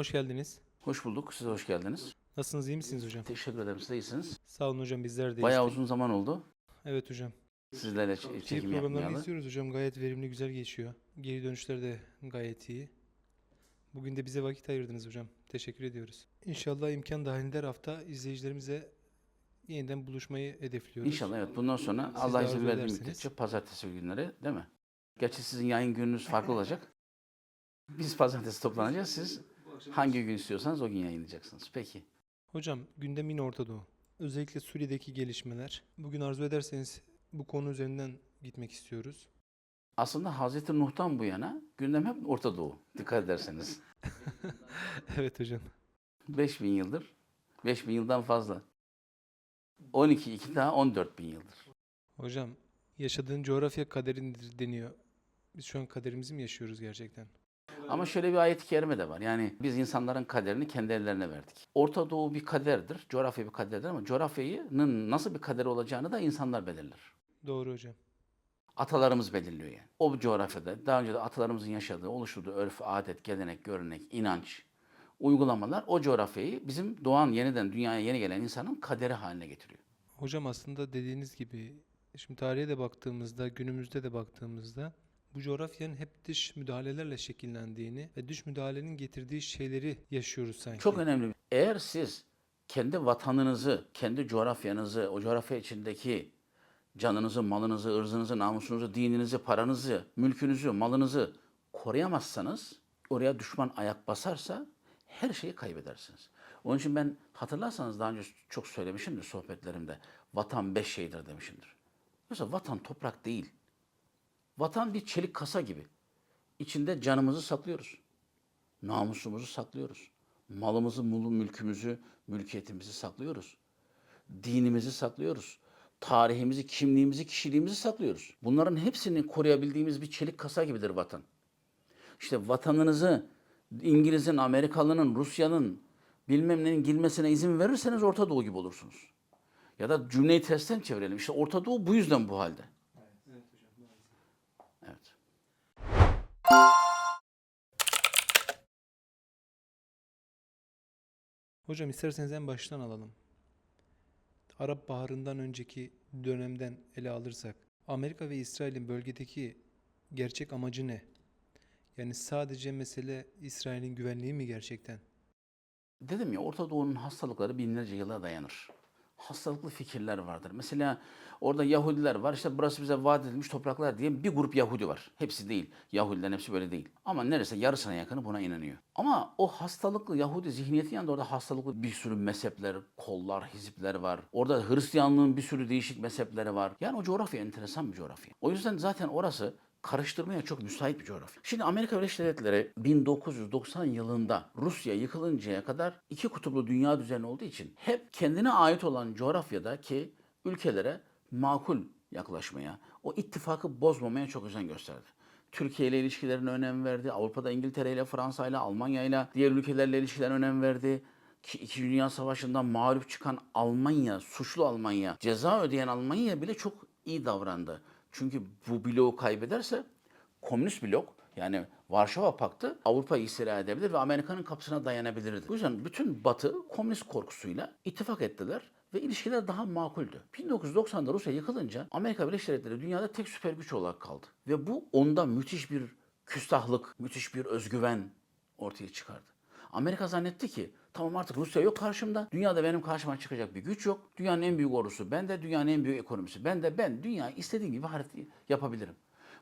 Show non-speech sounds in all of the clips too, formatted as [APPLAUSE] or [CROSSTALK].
Hoş geldiniz. Hoş bulduk. Siz hoş geldiniz. Nasılsınız iyi misiniz hocam? Teşekkür ederim. Siz de iyisiniz. Sağ olun hocam bizler de Bayağı iyiyiz. uzun zaman oldu. Evet hocam. Sizlerle ç- çekim programlarını yapmayalı. izliyoruz hocam. Gayet verimli güzel geçiyor. Geri dönüşler de gayet iyi. Bugün de bize vakit ayırdınız hocam. Teşekkür ediyoruz. İnşallah imkan dahilinde her hafta izleyicilerimize yeniden buluşmayı hedefliyoruz. İnşallah evet. Bundan sonra Siz Allah de izin arzu verdiği ederseniz. müddetçe pazartesi günleri değil mi? Gerçi sizin yayın gününüz farklı olacak. Biz pazartesi toplanacağız. Siz hangi gün istiyorsanız o gün yayınlayacaksınız. Peki. Hocam gündem yine Orta Doğu. Özellikle Suriye'deki gelişmeler. Bugün arzu ederseniz bu konu üzerinden gitmek istiyoruz. Aslında Hazreti Nuh'tan bu yana gündem hep Orta Doğu. Dikkat ederseniz. [LAUGHS] evet hocam. 5000 yıldır. 5000 yıldan fazla. 12, 2 daha 14 bin yıldır. Hocam yaşadığın coğrafya kaderindir deniyor. Biz şu an kaderimizi mi yaşıyoruz gerçekten? Ama şöyle bir ayet-i kerime de var. Yani biz insanların kaderini kendi ellerine verdik. Orta Doğu bir kaderdir, coğrafya bir kaderdir ama coğrafyanın nasıl bir kader olacağını da insanlar belirler. Doğru hocam. Atalarımız belirliyor yani. O coğrafyada daha önce de atalarımızın yaşadığı, oluşturduğu örf, adet, gelenek, görünek, inanç, uygulamalar o coğrafyayı bizim doğan yeniden dünyaya yeni gelen insanın kaderi haline getiriyor. Hocam aslında dediğiniz gibi şimdi tarihe de baktığımızda, günümüzde de baktığımızda bu coğrafyanın hep dış müdahalelerle şekillendiğini ve dış müdahalenin getirdiği şeyleri yaşıyoruz sanki. Çok önemli. Eğer siz kendi vatanınızı, kendi coğrafyanızı, o coğrafya içindeki canınızı, malınızı, ırzınızı, namusunuzu, dininizi, paranızı, mülkünüzü, malınızı koruyamazsanız, oraya düşman ayak basarsa her şeyi kaybedersiniz. Onun için ben hatırlarsanız daha önce çok söylemişimdir sohbetlerimde. Vatan beş şeydir demişimdir. Mesela vatan toprak değil. Vatan bir çelik kasa gibi. İçinde canımızı saklıyoruz. Namusumuzu saklıyoruz. Malımızı, mulu, mülkümüzü, mülkiyetimizi saklıyoruz. Dinimizi saklıyoruz. Tarihimizi, kimliğimizi, kişiliğimizi saklıyoruz. Bunların hepsini koruyabildiğimiz bir çelik kasa gibidir vatan. İşte vatanınızı İngiliz'in, Amerikalı'nın, Rusya'nın bilmem nenin girmesine izin verirseniz Orta Doğu gibi olursunuz. Ya da cümleyi tersten çevirelim. İşte Orta Doğu bu yüzden bu halde. Evet. Hocam isterseniz en baştan alalım. Arap Baharı'ndan önceki dönemden ele alırsak Amerika ve İsrail'in bölgedeki gerçek amacı ne? Yani sadece mesele İsrail'in güvenliği mi gerçekten? Dedim ya Orta Doğu'nun hastalıkları binlerce yıla dayanır. Hastalıklı fikirler vardır. Mesela orada Yahudiler var. İşte burası bize vaat edilmiş topraklar diye bir grup Yahudi var. Hepsi değil. Yahudilerin hepsi böyle değil. Ama neredeyse yarısına yakını buna inanıyor. Ama o hastalıklı Yahudi zihniyeti yanında orada hastalıklı bir sürü mezhepler, kollar, hizipler var. Orada Hristiyanlığın bir sürü değişik mezhepleri var. Yani o coğrafya enteresan bir coğrafya. O yüzden zaten orası karıştırmaya çok müsait bir coğrafya. Şimdi Amerika Birleşik Devletleri 1990 yılında Rusya yıkılıncaya kadar iki kutuplu dünya düzeni olduğu için hep kendine ait olan coğrafyadaki ülkelere makul yaklaşmaya, o ittifakı bozmamaya çok özen gösterdi. Türkiye ile ilişkilerine önem verdi. Avrupa'da İngiltere ile, Fransa ile, Almanya ile diğer ülkelerle ilişkilerine önem verdi. Ki İki Dünya Savaşı'ndan mağlup çıkan Almanya, suçlu Almanya, ceza ödeyen Almanya bile çok iyi davrandı. Çünkü bu bloğu kaybederse komünist blok yani Varşova Paktı Avrupa'yı istila edebilir ve Amerika'nın kapısına dayanabilirdi. Bu yüzden bütün Batı komünist korkusuyla ittifak ettiler ve ilişkiler daha makuldü. 1990'da Rusya yıkılınca Amerika Birleşik Devletleri dünyada tek süper güç olarak kaldı. Ve bu onda müthiş bir küstahlık, müthiş bir özgüven ortaya çıkardı. Amerika zannetti ki tamam artık Rusya yok karşımda. Dünyada benim karşıma çıkacak bir güç yok. Dünyanın en büyük ordusu ben de dünyanın en büyük ekonomisi. Ben de ben dünyayı istediğim gibi harita yapabilirim.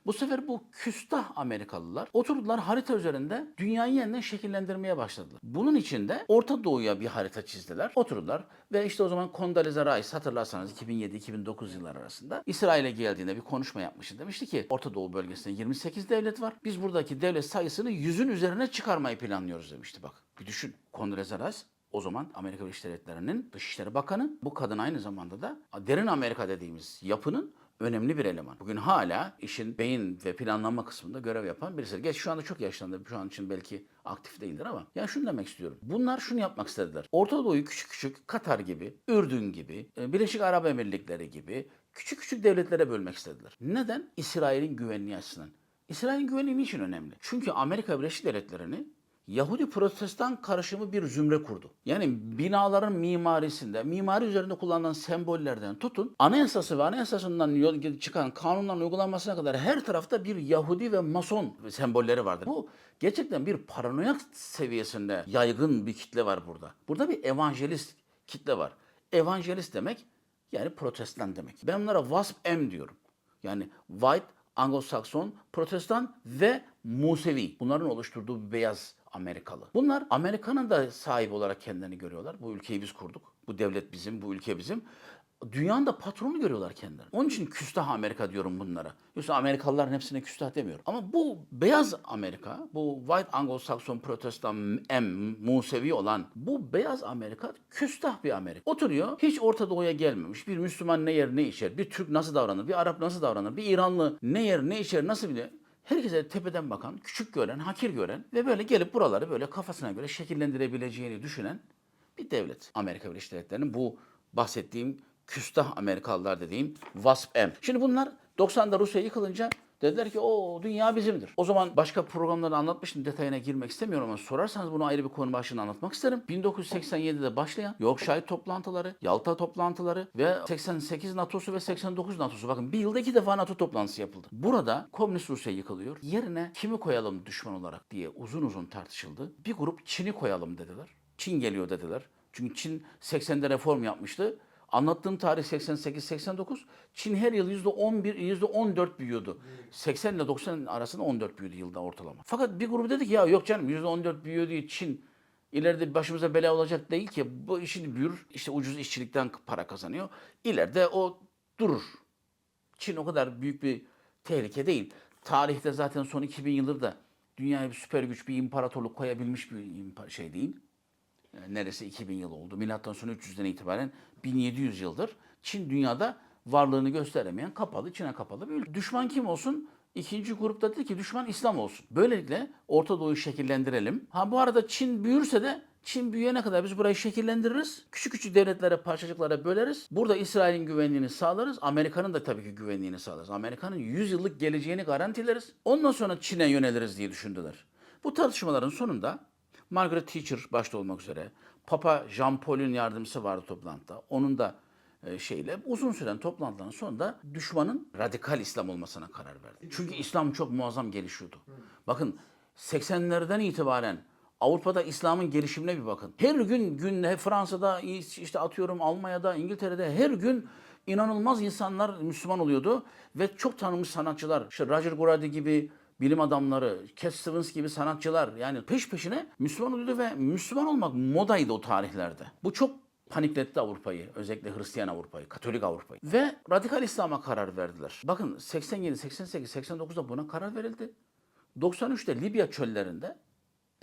Bu sefer bu küstah Amerikalılar oturdular harita üzerinde dünyayı yeniden şekillendirmeye başladılar. Bunun için de Orta Doğu'ya bir harita çizdiler. Oturdular ve işte o zaman Condoleezza Rice hatırlarsanız 2007-2009 yıllar arasında İsrail'e geldiğinde bir konuşma yapmıştı. Demişti ki Orta Doğu bölgesinde 28 devlet var. Biz buradaki devlet sayısını yüzün üzerine çıkarmayı planlıyoruz demişti bak. Bir düşün Condoleezza Rice o zaman Amerika Birleşik Devletleri'nin Dışişleri Bakanı. Bu kadın aynı zamanda da derin Amerika dediğimiz yapının önemli bir eleman. Bugün hala işin beyin ve planlama kısmında görev yapan birisi. Geç şu anda çok yaşlandı. Şu an için belki aktif değildir ama. Yani şunu demek istiyorum. Bunlar şunu yapmak istediler. Orta Doğu'yu küçük küçük Katar gibi, Ürdün gibi, e, Birleşik Arap Emirlikleri gibi küçük küçük devletlere bölmek istediler. Neden? İsrail'in güvenliği açısından. İsrail'in güvenliği niçin önemli? Çünkü Amerika Birleşik Devletleri'ni Yahudi protestan karışımı bir zümre kurdu. Yani binaların mimarisinde, mimari üzerinde kullanılan sembollerden tutun, anayasası ve anayasasından çıkan kanunların uygulanmasına kadar her tarafta bir Yahudi ve Mason sembolleri vardır. Bu gerçekten bir paranoyak seviyesinde yaygın bir kitle var burada. Burada bir evangelist kitle var. Evangelist demek yani protestan demek. Ben bunlara WASP-M diyorum. Yani White, Anglo-Sakson, Protestan ve Musevi. Bunların oluşturduğu bir beyaz Amerikalı. Bunlar Amerika'nın da sahibi olarak kendilerini görüyorlar. Bu ülkeyi biz kurduk. Bu devlet bizim, bu ülke bizim. Dünyanın da patronu görüyorlar kendilerini. Onun için küstah Amerika diyorum bunlara. Yoksa Amerikalıların hepsine küstah demiyorum. Ama bu beyaz Amerika, bu White Anglo-Saxon Protestan M, Musevi olan bu beyaz Amerika küstah bir Amerika. Oturuyor, hiç Orta Doğu'ya gelmemiş. Bir Müslüman ne yer ne içer, bir Türk nasıl davranır, bir Arap nasıl davranır, bir İranlı ne yer ne içer, nasıl bilir. Herkese tepeden bakan, küçük gören, hakir gören ve böyle gelip buraları böyle kafasına göre şekillendirebileceğini düşünen bir devlet. Amerika Birleşik Devletleri'nin bu bahsettiğim küstah Amerikalılar dediğim WASP-M. Şimdi bunlar 90'da Rusya yıkılınca dediler ki o dünya bizimdir. O zaman başka programlarda anlatmıştım detayına girmek istemiyorum ama sorarsanız bunu ayrı bir konu başlığında anlatmak isterim. 1987'de başlayan Yorkshire toplantıları, Yalta toplantıları ve 88 NATO'su ve 89 NATO'su. Bakın bir yılda iki defa NATO toplantısı yapıldı. Burada komünist Rusya yıkılıyor. Yerine kimi koyalım düşman olarak diye uzun uzun tartışıldı. Bir grup Çin'i koyalım dediler. Çin geliyor dediler. Çünkü Çin 80'de reform yapmıştı. Anlattığım tarih 88-89. Çin her yıl %11, %14 büyüyordu. 80 ile 90 arasında 14 büyüdü yılda ortalama. Fakat bir grup dedi ki ya yok canım %14 büyüyor diye Çin ileride başımıza bela olacak değil ki. Bu işini büyür, işte ucuz işçilikten para kazanıyor. İleride o durur. Çin o kadar büyük bir tehlike değil. Tarihte zaten son 2000 yıldır da dünyaya bir süper güç, bir imparatorluk koyabilmiş bir şey değil. Neredeyse 2000 yıl oldu. Milattan sonra 300'den itibaren 1700 yıldır Çin dünyada varlığını gösteremeyen kapalı, Çin'e kapalı bir ülke. Düşman kim olsun? İkinci grupta dedi ki düşman İslam olsun. Böylelikle Orta Doğu'yu şekillendirelim. Ha bu arada Çin büyürse de Çin büyüyene kadar biz burayı şekillendiririz. Küçük küçük devletlere, parçacıklara böleriz. Burada İsrail'in güvenliğini sağlarız. Amerika'nın da tabii ki güvenliğini sağlarız. Amerika'nın 100 yıllık geleceğini garantileriz. Ondan sonra Çin'e yöneliriz diye düşündüler. Bu tartışmaların sonunda Margaret Thatcher başta olmak üzere Papa Jean Paul'ün yardımcısı vardı toplantıda. Onun da e, şeyle uzun süren toplantıların sonunda düşmanın radikal İslam olmasına karar verdi. Çünkü İslam çok muazzam gelişiyordu. Bakın 80'lerden itibaren Avrupa'da İslam'ın gelişimine bir bakın. Her gün gün Fransa'da işte atıyorum Almanya'da İngiltere'de her gün inanılmaz insanlar Müslüman oluyordu ve çok tanınmış sanatçılar işte Roger Guardi gibi bilim adamları, Cat Stevens gibi sanatçılar yani peş peşine Müslüman oluyordu ve Müslüman olmak modaydı o tarihlerde. Bu çok panikletti Avrupa'yı. Özellikle Hristiyan Avrupa'yı, Katolik Avrupa'yı. Ve radikal İslam'a karar verdiler. Bakın 87, 88, 89'da buna karar verildi. 93'te Libya çöllerinde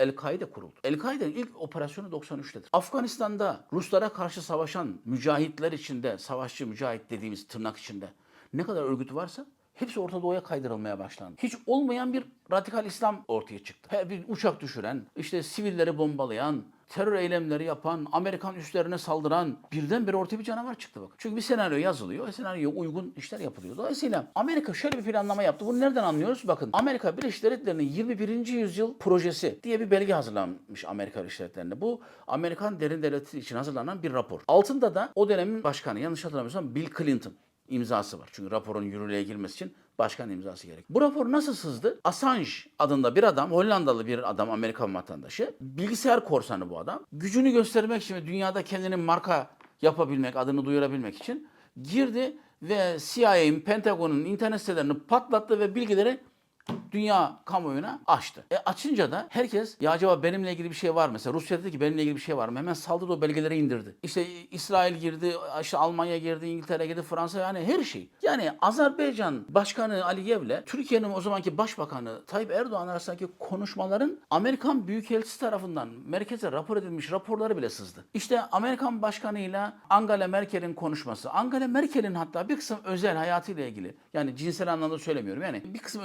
El-Kaide kuruldu. El-Kaide'nin ilk operasyonu 93'tedir. Afganistan'da Ruslara karşı savaşan mücahitler içinde, savaşçı mücahit dediğimiz tırnak içinde ne kadar örgüt varsa hepsi Orta Doğu'ya kaydırılmaya başlandı. Hiç olmayan bir radikal İslam ortaya çıktı. Bir uçak düşüren, işte sivilleri bombalayan, terör eylemleri yapan, Amerikan üslerine saldıran birdenbire ortaya bir canavar çıktı bak. Çünkü bir senaryo yazılıyor, senaryoya uygun işler yapılıyor. Dolayısıyla Amerika şöyle bir planlama yaptı. Bunu nereden anlıyoruz? Bakın Amerika Birleşik Devletleri'nin 21. yüzyıl projesi diye bir belge hazırlanmış Amerika Birleşik Devletleri'nde. Bu Amerikan derin devleti için hazırlanan bir rapor. Altında da o dönemin başkanı, yanlış hatırlamıyorsam Bill Clinton imzası var. Çünkü raporun yürürlüğe girmesi için başkan imzası gerek. Bu rapor nasıl sızdı? Assange adında bir adam, Hollandalı bir adam, Amerikan vatandaşı. Bilgisayar korsanı bu adam. Gücünü göstermek için dünyada kendini marka yapabilmek, adını duyurabilmek için girdi ve CIA'nin, Pentagon'un internet sitelerini patlattı ve bilgileri dünya kamuoyuna açtı. E açınca da herkes ya acaba benimle ilgili bir şey var mı? Mesela Rusya dedi ki benimle ilgili bir şey var mı? Hemen saldırdı o belgeleri indirdi. İşte İsrail girdi, işte Almanya girdi, İngiltere girdi, Fransa yani her şey. Yani Azerbaycan Başkanı Aliyev'le Türkiye'nin o zamanki Başbakanı Tayyip Erdoğan arasındaki konuşmaların Amerikan Büyükelçisi tarafından merkeze rapor edilmiş raporları bile sızdı. İşte Amerikan Başkanı'yla Angela Merkel'in konuşması. Angela Merkel'in hatta bir kısım özel hayatıyla ilgili yani cinsel anlamda söylemiyorum yani bir kısım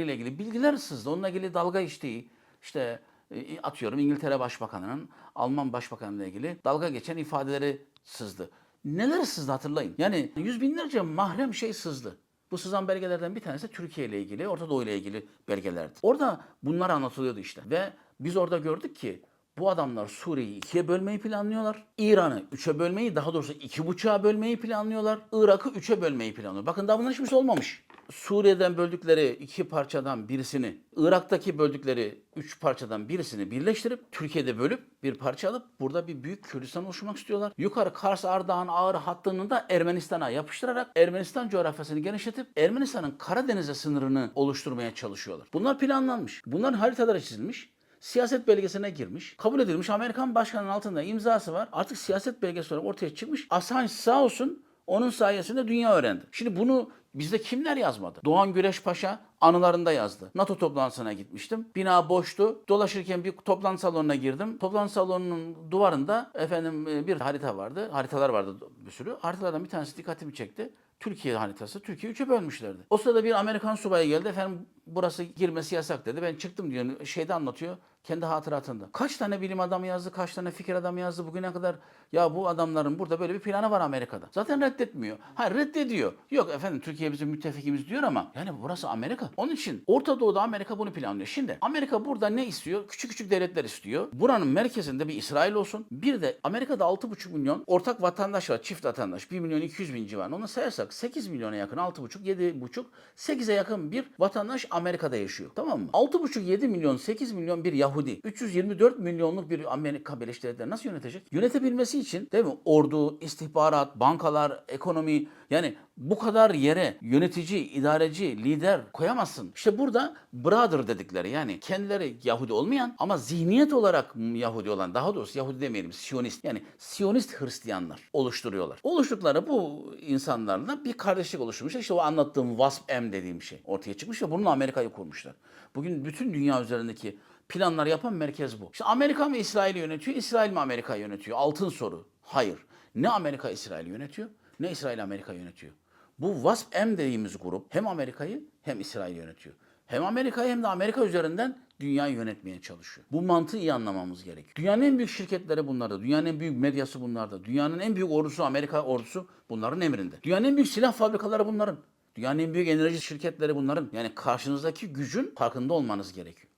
özellikleriyle ilgili bilgiler sızdı. Onunla ilgili dalga geçtiği işte e, atıyorum İngiltere Başbakanı'nın Alman Başbakanı'yla ilgili dalga geçen ifadeleri sızdı. Neler sızdı hatırlayın. Yani yüz binlerce mahrem şey sızdı. Bu sızan belgelerden bir tanesi Türkiye ile ilgili, Orta Doğu ile ilgili belgelerdi. Orada bunlar anlatılıyordu işte. Ve Biz orada gördük ki bu adamlar Suriye'yi ikiye bölmeyi planlıyorlar. İran'ı üçe bölmeyi, daha doğrusu iki buçuğa bölmeyi planlıyorlar. Irak'ı üçe bölmeyi planlıyor. Bakın daha bunların hiçbirisi olmamış. Suriye'den böldükleri iki parçadan birisini, Irak'taki böldükleri üç parçadan birisini birleştirip Türkiye'de bölüp bir parça alıp burada bir büyük Kürdistan oluşturmak istiyorlar. Yukarı Kars, Ardahan, Ağrı hattını da Ermenistan'a yapıştırarak Ermenistan coğrafyasını genişletip Ermenistan'ın Karadeniz'e sınırını oluşturmaya çalışıyorlar. Bunlar planlanmış. Bunların haritaları çizilmiş. Siyaset belgesine girmiş. Kabul edilmiş. Amerikan başkanının altında imzası var. Artık siyaset belgesi olarak ortaya çıkmış. Assange sağ olsun onun sayesinde dünya öğrendi. Şimdi bunu bizde kimler yazmadı? Doğan Güreş Paşa anılarında yazdı. NATO toplantısına gitmiştim. Bina boştu. Dolaşırken bir toplantı salonuna girdim. Toplantı salonunun duvarında efendim e, bir harita vardı. Haritalar vardı bir sürü. Haritalardan bir tanesi dikkatimi çekti. Türkiye haritası. Türkiye üçe bölmüşlerdi. O sırada bir Amerikan subayı geldi. Efendim burası girmesi yasak dedi. Ben çıktım diyor. Şeyde anlatıyor. Kendi hatıratında. Kaç tane bilim adamı yazdı, kaç tane fikir adamı yazdı bugüne kadar. Ya bu adamların burada böyle bir planı var Amerika'da. Zaten reddetmiyor. Ha reddediyor. Yok efendim Türkiye bizim müttefikimiz diyor ama yani burası Amerika. Onun için Orta Doğu'da Amerika bunu planlıyor. Şimdi Amerika burada ne istiyor? Küçük küçük devletler istiyor. Buranın merkezinde bir İsrail olsun. Bir de Amerika'da 6,5 milyon ortak vatandaş var. Çift vatandaş. 1 milyon 200 bin civarında. Onu sayarsak 8 milyona yakın 6,5 7,5 8'e yakın bir vatandaş Amerika'da yaşıyor. Tamam mı? 6,5 7 milyon 8 milyon bir Yahudi. 324 milyonluk bir Amerika Birleşik Devletleri nasıl yönetecek? Yönetebilmesi için değil mi? Ordu, istihbarat, bankalar, ekonomi yani bu kadar yere yönetici, idareci, lider koyamazsın. İşte burada brother dedikleri yani kendileri Yahudi olmayan ama zihniyet olarak Yahudi olan daha doğrusu Yahudi demeyelim Siyonist yani Siyonist Hristiyanlar oluşturuyorlar. Oluştukları bu insanlarla bir kardeşlik oluşturmuş. İşte o anlattığım WASP-M dediğim şey ortaya çıkmış ve bununla Amerika'yı kurmuşlar. Bugün bütün dünya üzerindeki planlar yapan merkez bu. İşte Amerika mı İsrail'i yönetiyor, İsrail mi Amerika'yı yönetiyor? Altın soru. Hayır. Ne Amerika İsrail'i yönetiyor, ne İsrail Amerika yönetiyor. Bu WASP-M dediğimiz grup hem Amerika'yı hem İsrail'i yönetiyor. Hem Amerika'yı hem de Amerika üzerinden dünyayı yönetmeye çalışıyor. Bu mantığı iyi anlamamız gerekiyor. Dünyanın en büyük şirketleri bunlarda. Dünyanın en büyük medyası bunlarda. Dünyanın en büyük ordusu Amerika ordusu bunların emrinde. Dünyanın en büyük silah fabrikaları bunların. Dünyanın en büyük enerji şirketleri bunların. Yani karşınızdaki gücün farkında olmanız gerekiyor.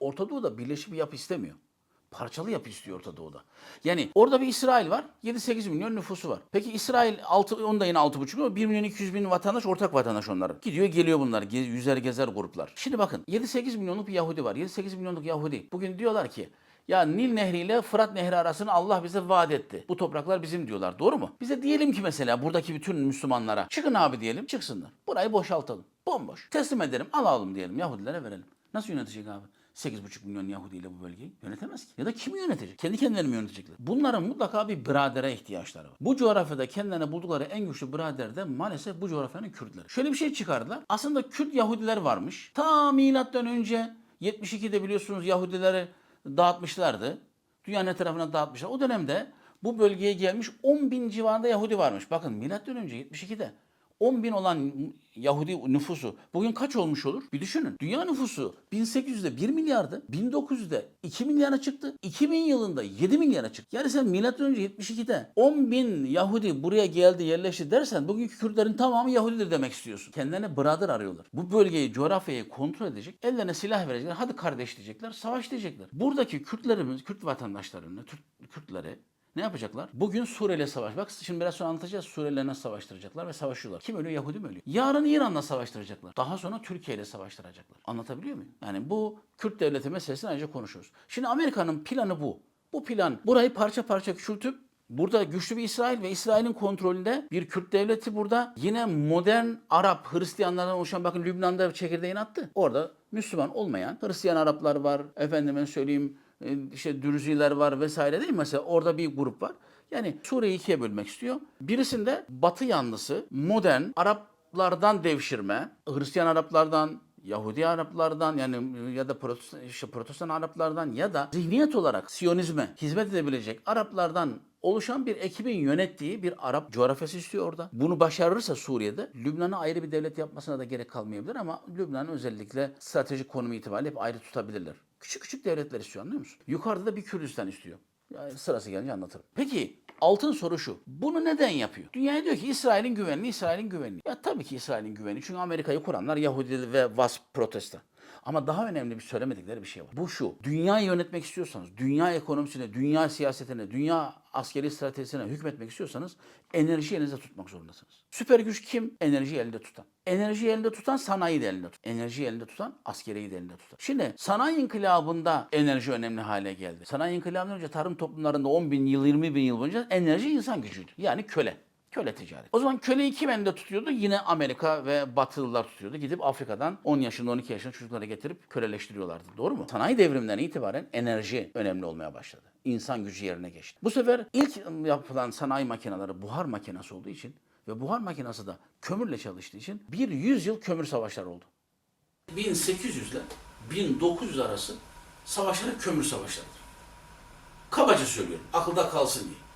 Orta Doğu'da birleşik bir yapı istemiyor. Parçalı yapı istiyor Orta Doğu'da. Yani orada bir İsrail var. 7-8 milyon nüfusu var. Peki İsrail 6, onda yine 6,5 milyon. 1 milyon 200 bin vatandaş ortak vatandaş onların. Gidiyor geliyor bunlar. Ge- Yüzer gezer gruplar. Şimdi bakın 7-8 milyonluk bir Yahudi var. 7-8 milyonluk Yahudi. Bugün diyorlar ki ya Nil Nehri ile Fırat Nehri arasını Allah bize vaat etti. Bu topraklar bizim diyorlar. Doğru mu? Bize diyelim ki mesela buradaki bütün Müslümanlara çıkın abi diyelim çıksınlar. Burayı boşaltalım. Bomboş. Teslim edelim alalım diyelim Yahudilere verelim. Nasıl yönetecek abi? 8,5 milyon Yahudi ile bu bölgeyi yönetemez ki. Ya da kimi yönetecek? Kendi kendilerini mi yönetecekler? Bunların mutlaka bir biradere ihtiyaçları var. Bu coğrafyada kendilerine buldukları en güçlü birader de maalesef bu coğrafyanın Kürtleri. Şöyle bir şey çıkardılar. Aslında Kürt Yahudiler varmış. Ta milattan önce 72'de biliyorsunuz Yahudileri dağıtmışlardı. Dünyanın her tarafına dağıtmışlar. O dönemde bu bölgeye gelmiş 10 bin civarında Yahudi varmış. Bakın milattan önce 72'de 10 bin olan Yahudi nüfusu bugün kaç olmuş olur? Bir düşünün. Dünya nüfusu 1800'de 1 milyardı. 1900'de 2 milyara çıktı. 2000 yılında 7 milyara çıktı. Yani sen milattan önce 72'de 10 bin Yahudi buraya geldi yerleşti dersen bugünkü Kürtlerin tamamı Yahudidir demek istiyorsun. Kendilerine brother arıyorlar. Bu bölgeyi, coğrafyayı kontrol edecek. Ellerine silah verecekler. Hadi kardeş diyecekler. Savaş diyecekler. Buradaki Kürtlerimiz, Kürt vatandaşlarını, Türk- Kürtleri ne yapacaklar? Bugün Suriye'yle savaş. Bak şimdi biraz sonra anlatacağız. Suriye'yle nasıl savaştıracaklar ve savaşıyorlar. Kim ölüyor? Yahudi mi ölüyor? Yarın İran'la savaştıracaklar. Daha sonra Türkiye ile savaştıracaklar. Anlatabiliyor muyum? Yani bu Kürt devleti meselesini ayrıca konuşuyoruz. Şimdi Amerika'nın planı bu. Bu plan burayı parça parça küçültüp Burada güçlü bir İsrail ve İsrail'in kontrolünde bir Kürt devleti burada. Yine modern Arap Hristiyanlardan oluşan bakın Lübnan'da çekirdeğini attı. Orada Müslüman olmayan Hristiyan Araplar var. Efendime söyleyeyim işte Dürziler var vesaire değil mi? Mesela orada bir grup var. Yani Suriye'yi ikiye bölmek istiyor. Birisinde Batı yanlısı, modern Araplardan devşirme, Hristiyan Araplardan, Yahudi Araplardan yani ya da protestan, işte protestan Araplardan ya da zihniyet olarak Siyonizme hizmet edebilecek Araplardan oluşan bir ekibin yönettiği bir Arap coğrafyası istiyor orada. Bunu başarırsa Suriye'de Lübnan'ı ayrı bir devlet yapmasına da gerek kalmayabilir ama Lübnan özellikle stratejik konumu itibariyle hep ayrı tutabilirler. Küçük küçük devletler istiyor anlıyor musun? Yukarıda da bir Kürdistan istiyor. Yani sırası gelince anlatırım. Peki altın soru şu. Bunu neden yapıyor? Dünya diyor ki İsrail'in güvenliği, İsrail'in güvenliği. Ya tabii ki İsrail'in güvenliği. Çünkü Amerika'yı kuranlar Yahudi ve Vasp protestan. Ama daha önemli bir söylemedikleri bir şey var. Bu şu. Dünyayı yönetmek istiyorsanız, dünya ekonomisine, dünya siyasetine, dünya askeri stratejisine hükmetmek istiyorsanız enerji elinizde tutmak zorundasınız. Süper güç kim? Enerji elinde tutan. Enerji elinde tutan sanayi de elinde tutan. Enerji elinde tutan askeriyi de elinde tutan. Şimdi sanayi inkılabında enerji önemli hale geldi. Sanayi inkılabından önce tarım toplumlarında 10 bin yıl, 20 bin yıl boyunca enerji insan gücüydü. Yani köle. Köle ticaret. O zaman köleyi kim elinde tutuyordu? Yine Amerika ve Batılılar tutuyordu. Gidip Afrika'dan 10 yaşında 12 yaşında çocuklara getirip köleleştiriyorlardı. Doğru mu? Sanayi devriminden itibaren enerji önemli olmaya başladı. İnsan gücü yerine geçti. Bu sefer ilk yapılan sanayi makineleri buhar makinesi olduğu için ve buhar makinesi de kömürle çalıştığı için bir yüzyıl kömür savaşları oldu. 1800 ile 1900 arası savaşları kömür savaşlarıdır. Kabaca söylüyorum, akılda kalsın diye.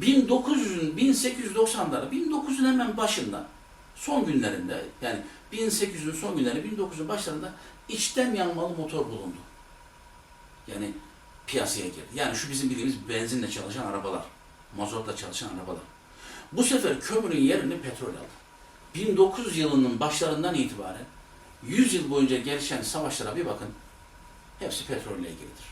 1900'ün 1890'ları 1900'ün hemen başında son günlerinde yani 1800'ün son günlerinde 1900'ün başlarında içten yanmalı motor bulundu. Yani piyasaya girdi. Yani şu bizim bildiğimiz benzinle çalışan arabalar, mazotla çalışan arabalar. Bu sefer kömürün yerini petrol aldı. 1900 yılının başlarından itibaren 100 yıl boyunca gelişen savaşlara bir bakın. Hepsi petrolle ilgilidir.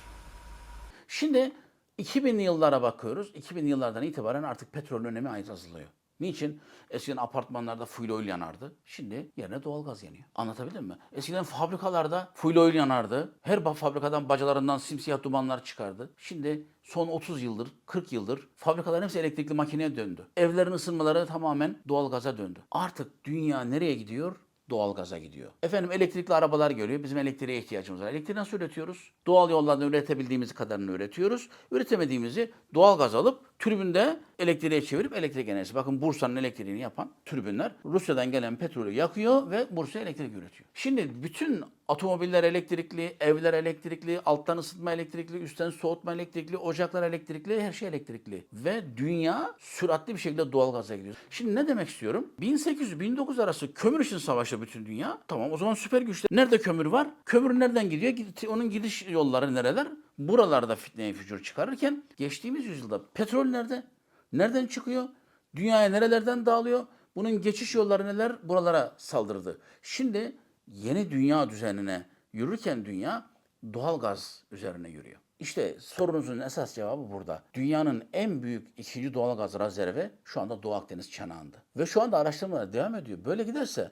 Şimdi 2000'li yıllara bakıyoruz. 2000'li yıllardan itibaren artık petrolün önemi azalıyor. Niçin? Eskiden apartmanlarda fuel oil yanardı. Şimdi yerine doğalgaz yanıyor. Anlatabildim mi? Eskiden fabrikalarda fuel oil yanardı. Her fabrikadan bacalarından simsiyah dumanlar çıkardı. Şimdi son 30 yıldır, 40 yıldır fabrikaların hepsi elektrikli makineye döndü. Evlerin ısınmaları tamamen doğalgaza döndü. Artık dünya nereye gidiyor? Doğalgaza gidiyor. Efendim elektrikli arabalar geliyor. Bizim elektriğe ihtiyacımız var. Elektriği nasıl üretiyoruz? Doğal yollardan üretebildiğimiz kadarını üretiyoruz. Üretemediğimizi doğalgaz alıp türbünde elektriğe çevirip elektrik enerjisi. Bakın Bursa'nın elektriğini yapan türbünler Rusya'dan gelen petrolü yakıyor ve Bursa'ya elektrik üretiyor. Şimdi bütün otomobiller elektrikli, evler elektrikli, alttan ısıtma elektrikli, üstten soğutma elektrikli, ocaklar elektrikli, her şey elektrikli. Ve dünya süratli bir şekilde doğalgaza gidiyor. Şimdi ne demek istiyorum? 1800-1900 arası kömür için savaşta bütün dünya. Tamam o zaman süper güçler. Nerede kömür var? Kömür nereden gidiyor? Gid- Onun gidiş yolları nereler? Buralarda fitneye fücur çıkarırken geçtiğimiz yüzyılda petrol nerede? Nereden çıkıyor? Dünyaya nerelerden dağılıyor? Bunun geçiş yolları neler? Buralara saldırdı. Şimdi yeni dünya düzenine yürürken dünya doğal gaz üzerine yürüyor. İşte sorunuzun esas cevabı burada. Dünyanın en büyük ikinci doğal gaz rezervi şu anda Doğu Akdeniz çanağında. Ve şu anda araştırmalar devam ediyor. Böyle giderse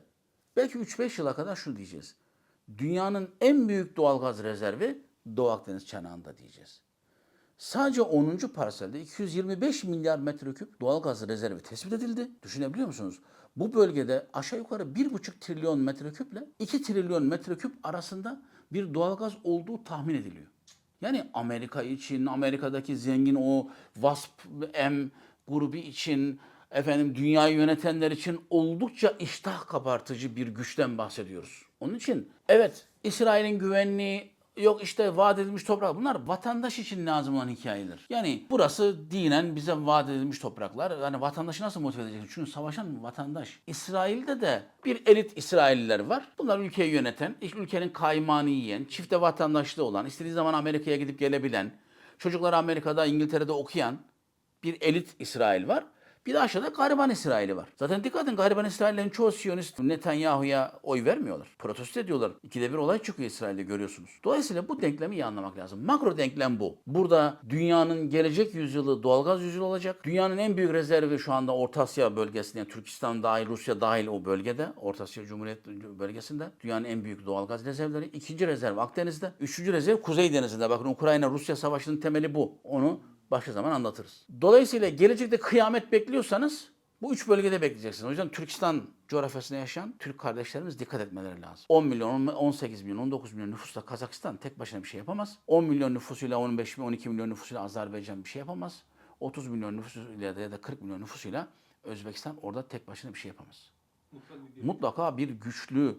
belki 3-5 yıla kadar şunu diyeceğiz. Dünyanın en büyük doğal gaz rezervi Doğu Akdeniz çanağında diyeceğiz. Sadece 10. parselde 225 milyar metreküp doğalgaz rezervi tespit edildi. Düşünebiliyor musunuz? Bu bölgede aşağı yukarı 1,5 trilyon metreküple 2 trilyon metreküp arasında bir doğalgaz olduğu tahmin ediliyor. Yani Amerika için, Amerika'daki zengin o WASP-M grubu için, efendim dünyayı yönetenler için oldukça iştah kabartıcı bir güçten bahsediyoruz. Onun için evet İsrail'in güvenliği Yok işte vaat edilmiş toprak. Bunlar vatandaş için lazım olan hikayeler. Yani burası dinen bize vaat edilmiş topraklar. Yani vatandaşı nasıl motive edeceksin? Çünkü savaşan vatandaş. İsrail'de de bir elit İsrailliler var. Bunlar ülkeyi yöneten, ülkenin kaymağını yiyen, çifte vatandaşlığı olan, istediği zaman Amerika'ya gidip gelebilen, çocukları Amerika'da, İngiltere'de okuyan bir elit İsrail var. Bir de aşağıda gariban İsrail'i var. Zaten dikkat edin gariban İsraillerin çoğu Siyonist Netanyahu'ya oy vermiyorlar. Protesto ediyorlar. İkide bir olay çıkıyor İsrail'de görüyorsunuz. Dolayısıyla bu denklemi iyi anlamak lazım. Makro denklem bu. Burada dünyanın gelecek yüzyılı doğalgaz yüzyılı olacak. Dünyanın en büyük rezervi şu anda Orta Asya bölgesinde, yani Türkistan dahil, Rusya dahil o bölgede, Orta Asya Cumhuriyet bölgesinde dünyanın en büyük doğalgaz rezervleri. İkinci rezerv Akdeniz'de. Üçüncü rezerv Kuzey Denizi'nde. Bakın Ukrayna-Rusya savaşının temeli bu. Onu başka zaman anlatırız. Dolayısıyla gelecekte kıyamet bekliyorsanız bu üç bölgede bekleyeceksiniz. O yüzden Türkistan coğrafyasında yaşayan Türk kardeşlerimiz dikkat etmeleri lazım. 10 milyon, 18 milyon, 19 milyon nüfusla Kazakistan tek başına bir şey yapamaz. 10 milyon nüfusuyla, 15 milyon, 12 milyon nüfusuyla Azerbaycan bir şey yapamaz. 30 milyon nüfusuyla ya da 40 milyon nüfusuyla Özbekistan orada tek başına bir şey yapamaz. Mutlaka bir güçlü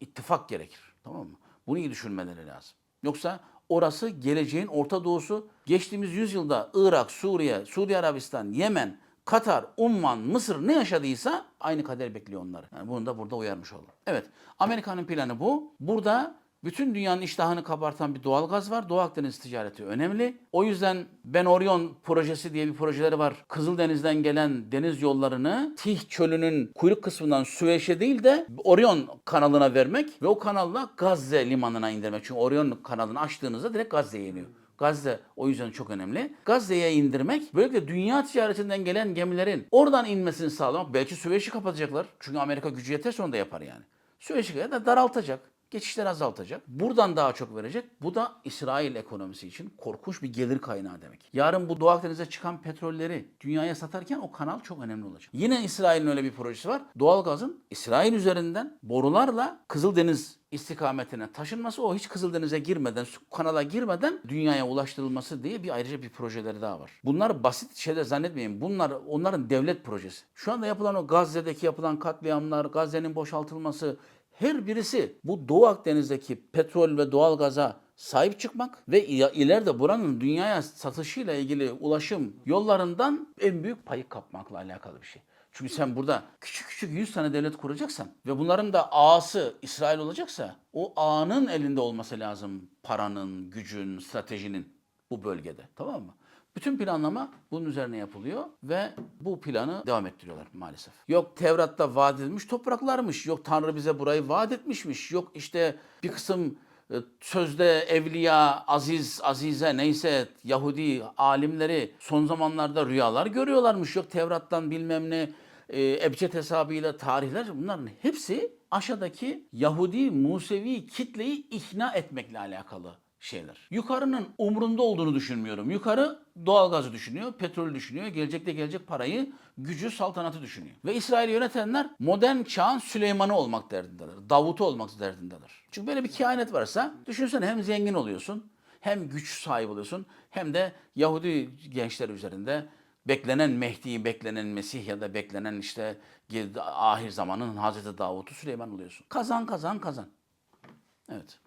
ittifak gerekir. Tamam mı? Bunu iyi düşünmeleri lazım. Yoksa orası geleceğin Orta Doğusu. Geçtiğimiz yüzyılda Irak, Suriye, Suudi Arabistan, Yemen, Katar, Umman, Mısır ne yaşadıysa aynı kader bekliyor onları. Yani bunu da burada uyarmış oldum. Evet, Amerika'nın planı bu. Burada Bütün dünyanın iştahını kabartan bir doğal gaz var. Doğu Akdeniz ticareti önemli. O yüzden Ben Orion projesi diye bir projeleri var. Kızıldeniz'den gelen deniz yollarını Tih Çölü'nün kuyruk kısmından Süveyş'e değil de Orion kanalına vermek ve o kanalla Gazze limanına indirmek. Çünkü Orion kanalını açtığınızda direkt Gazze'ye iniyor. Gazze o yüzden çok önemli. Gazze'ye indirmek, böylelikle dünya ticaretinden gelen gemilerin oradan inmesini sağlamak. Belki Süveyş'i kapatacaklar. Çünkü Amerika gücü yeterse onu da yapar yani. Süveyş'i da daraltacak. Geçişleri azaltacak. Buradan daha çok verecek. Bu da İsrail ekonomisi için korkunç bir gelir kaynağı demek. Yarın bu Doğu Akdeniz'e çıkan petrolleri dünyaya satarken o kanal çok önemli olacak. Yine İsrail'in öyle bir projesi var. Doğalgazın İsrail üzerinden borularla Kızıldeniz istikametine taşınması o hiç Kızıldeniz'e girmeden, kanala girmeden dünyaya ulaştırılması diye bir ayrıca bir projeleri daha var. Bunlar basit şeyler zannetmeyin. Bunlar onların devlet projesi. Şu anda yapılan o Gazze'deki yapılan katliamlar, Gazze'nin boşaltılması her birisi bu Doğu Akdeniz'deki petrol ve doğalgaza sahip çıkmak ve il- ileride buranın dünyaya satışıyla ilgili ulaşım yollarından en büyük payı kapmakla alakalı bir şey. Çünkü sen burada küçük küçük 100 tane devlet kuracaksan ve bunların da ağası İsrail olacaksa o ağanın elinde olması lazım paranın, gücün, stratejinin bu bölgede. Tamam mı? Bütün planlama bunun üzerine yapılıyor ve bu planı devam ettiriyorlar maalesef. Yok Tevrat'ta vaat edilmiş topraklarmış. Yok Tanrı bize burayı vaat etmişmiş. Yok işte bir kısım e, sözde evliya, aziz, azize neyse Yahudi alimleri son zamanlarda rüyalar görüyorlarmış. Yok Tevrat'tan bilmem ne e, ebced hesabıyla tarihler bunların hepsi aşağıdaki Yahudi, Musevi kitleyi ikna etmekle alakalı şeyler. Yukarının umrunda olduğunu düşünmüyorum. Yukarı doğalgazı düşünüyor, petrolü düşünüyor, gelecekte gelecek parayı, gücü, saltanatı düşünüyor. Ve İsrail'i yönetenler modern çağın Süleyman'ı olmak derdindeler. Davut'u olmak derdindeler. Çünkü böyle bir kehanet varsa düşünsene hem zengin oluyorsun, hem güç sahibi oluyorsun, hem de Yahudi gençler üzerinde beklenen Mehdi, beklenen Mesih ya da beklenen işte ahir zamanın Hazreti Davut'u Süleyman oluyorsun. Kazan kazan kazan. Evet.